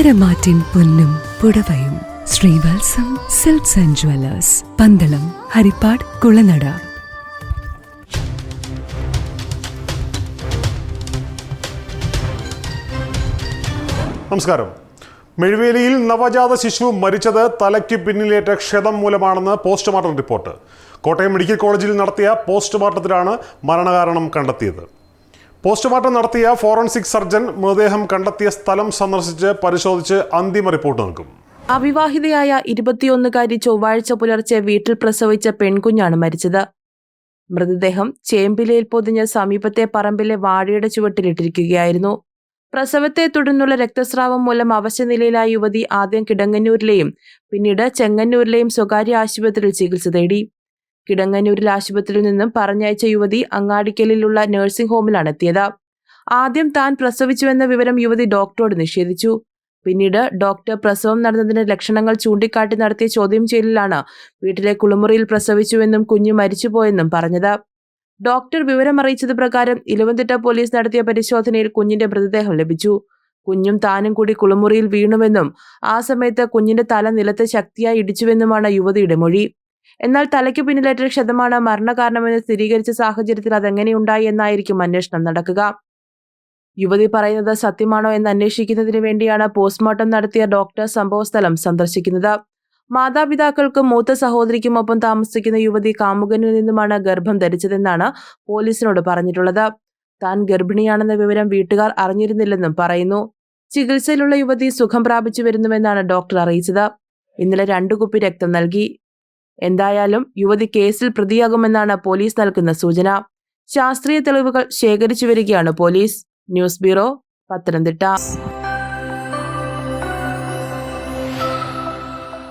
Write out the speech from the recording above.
ഉത്തരമാറ്റിൻ പൊന്നും പുടവയും. Sreevatsam silks and jewellers Pandalam Harippad Kulanada. നമസ്കാരം. മെഴുവേലിയിൽ നവജാത ശിശു മരിച്ചത് തലയ്ക്ക് പിന്നിലേറ്റ ക്ഷതം മൂലമാണെന്ന് പോസ്റ്റ്മോർട്ടം റിപ്പോർട്ട്. കോട്ടയം മെഡിക്കൽ കോളേജിൽ നടത്തിയ പോസ്റ്റ്മോർട്ടത്തിലാണ് മരണകാരണം കണ്ടെത്തിയത്. പോസ്റ്റ്മോർട്ടം നടത്തിയ ഫോറൻസിക് സർജൻ മൃതദേഹം കണ്ടെത്തിയ സ്ഥലം സന്ദർശിച്ച് പരിശോധിച്ച് അന്തിമ റിപ്പോർട്ട് നൽകും. അവിവാഹിതയായ ഇരുപത്തിയൊന്നുകാരി ചൊവ്വാഴ്ച പുലർച്ചെ വീട്ടിൽ പ്രസവിച്ച പെൺകുഞ്ഞാണ് മരിച്ചത്. മൃതദേഹം ചേമ്പിലയിൽ പൊതിഞ്ഞ് സമീപത്തെ പറമ്പിലെ വാഴയുടെ ചുവട്ടിലിട്ടിരിക്കുകയായിരുന്നു. പ്രസവത്തെ തുടർന്നുള്ള രക്തസ്രാവം മൂലം അവശനിലയിലായ യുവതി ആദ്യം കിടങ്ങന്നൂരിലെയും പിന്നീട് ചെങ്ങന്നൂരിലെയും സ്വകാര്യ ആശുപത്രിയിൽ ചികിത്സ തേടി. കിടങ്ങന്നൂരിൽ ആശുപത്രിയിൽ നിന്നും പറഞ്ഞയച്ച യുവതി അങ്ങാടിക്കലിലുള്ള നഴ്സിംഗ് ഹോമിലാണ് എത്തിയത്. ആദ്യം താൻ പ്രസവിച്ചുവെന്ന വിവരം യുവതി ഡോക്ടറോട് നിഷേധിച്ചു. പിന്നീട് ഡോക്ടർ പ്രസവം നടന്നതിന്റെ ലക്ഷണങ്ങൾ ചൂണ്ടിക്കാട്ടി നടത്തിയ ചോദ്യം ചെയ്യലിലാണ് വീട്ടിലെ കുളിമുറിയിൽ പ്രസവിച്ചുവെന്നും കുഞ്ഞു മരിച്ചുപോയെന്നും പറഞ്ഞത്. ഡോക്ടർ വിവരം അറിയിച്ചത് പ്രകാരം ഇലവന്തിട്ട പോലീസ് നടത്തിയ പരിശോധനയിൽ കുഞ്ഞിന്റെ മൃതദേഹം ലഭിച്ചു. കുഞ്ഞും താനും കൂടി കുളിമുറിയിൽ വീണുവെന്നും ആ സമയത്ത് കുഞ്ഞിന്റെ തല നിലത്ത് ശക്തിയായി ഇടിച്ചുവെന്നുമാണ് യുവതിയുടെ മൊഴി. എന്നാൽ തലയ്ക്ക് പിന്നിലേറ്റ ക്ഷതമാണ് മരണകാരണമെന്ന് സ്ഥിരീകരിച്ച സാഹചര്യത്തിൽ അതെങ്ങനെയുണ്ടായി എന്നായിരിക്കും അന്വേഷണം നടക്കുക. യുവതി പറയുന്നത് സത്യമാണോ എന്ന് അന്വേഷിക്കുന്നതിന് വേണ്ടിയാണ് പോസ്റ്റ്മോർട്ടം നടത്തിയ ഡോക്ടർ സംഭവസ്ഥലം സന്ദർശിക്കുന്നത്. മാതാപിതാക്കൾക്കും മൂത്ത സഹോദരിക്കുമൊപ്പം താമസിക്കുന്ന യുവതി കാമുകനിൽ നിന്നുമാണ് ഗർഭം ധരിച്ചതെന്നാണ് പോലീസിനോട് പറഞ്ഞിട്ടുള്ളത്. താൻ ഗർഭിണിയാണെന്ന വിവരം വീട്ടുകാർ അറിഞ്ഞിരുന്നില്ലെന്നും പറയുന്നു. ചികിത്സയിലുള്ള യുവതി സുഖം പ്രാപിച്ചു വരുന്നുവെന്നാണ് ഡോക്ടർ അറിയിച്ചത്. ഇന്നലെ രണ്ടു കുപ്പി രക്തം നൽകി. എന്തായാലും യുവതി കേസിൽ പ്രതിയാകുമെന്നാണ് പോലീസ് നൽകുന്ന സൂചന. ശാസ്ത്രീയ തെളിവുകൾ ശേഖരിച്ചു വരികയാണ് പോലീസ്. News bureau Pathanamthitta.